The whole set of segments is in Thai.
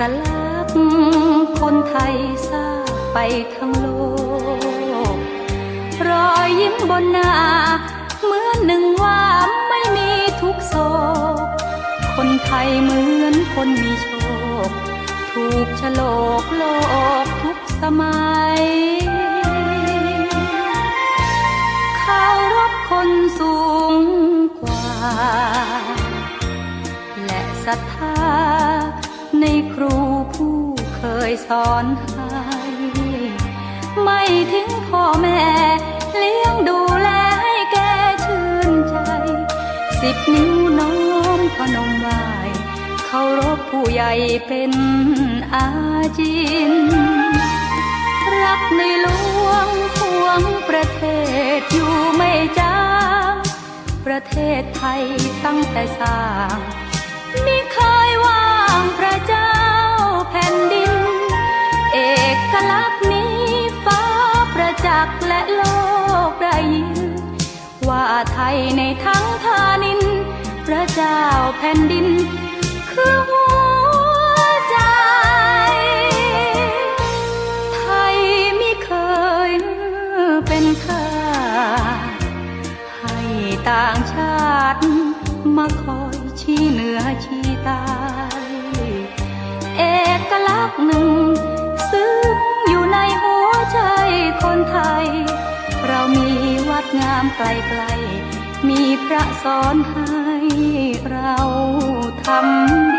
ลักษณ์คนไทยทราบไปทั้งโลก รอยยิ้มบนหน้าเหมือนหนึ่งว่าไม่มีทุกโศก คนไทยเหมือนคนมีโชค ถูกฉลกโลกทุกสมัยเคารพคนสูงกว่า และศรัทธา ในครูผู้เคยสอนให้ไม่ทิ้งพ่อแม่เลี้ยงดูแลให้แกชื่นใจ สิบนิ้วน้อมพนมไหวเคารพผู้ใหญ่เป็นอาจิน รักในหลวงห่วงประเทศอยู่ไม่จาง ประเทศไทยตั้งแต่สร้าง จักและโลกได้ยิน ว่าไทยในทั้งทานิน พระเจ้าแผ่นดิน คือหัวใจ ไทยไม่เคยเป็นท่าให้ต่างชาติมาคอยชี้เหนือชี้ใต้เอกลักษณ์หนึ่ง วัดงามไกลๆมีพระสอนให้เราทำ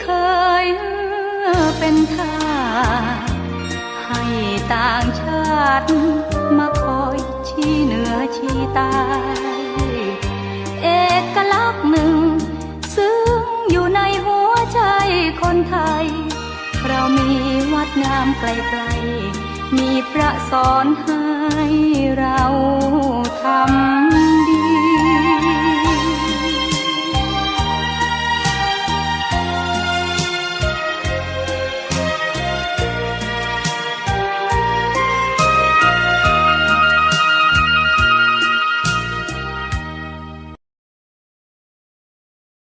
เคยเป็นทาสให้ต่างชาติมาคอยชี้เหนือชี้ใต้เอกลักษณ์หนึ่ง ซึ่งอยู่ในหัวใจคนไทย เรามีวัดงามไกลๆมีพระสอนให้เราทำ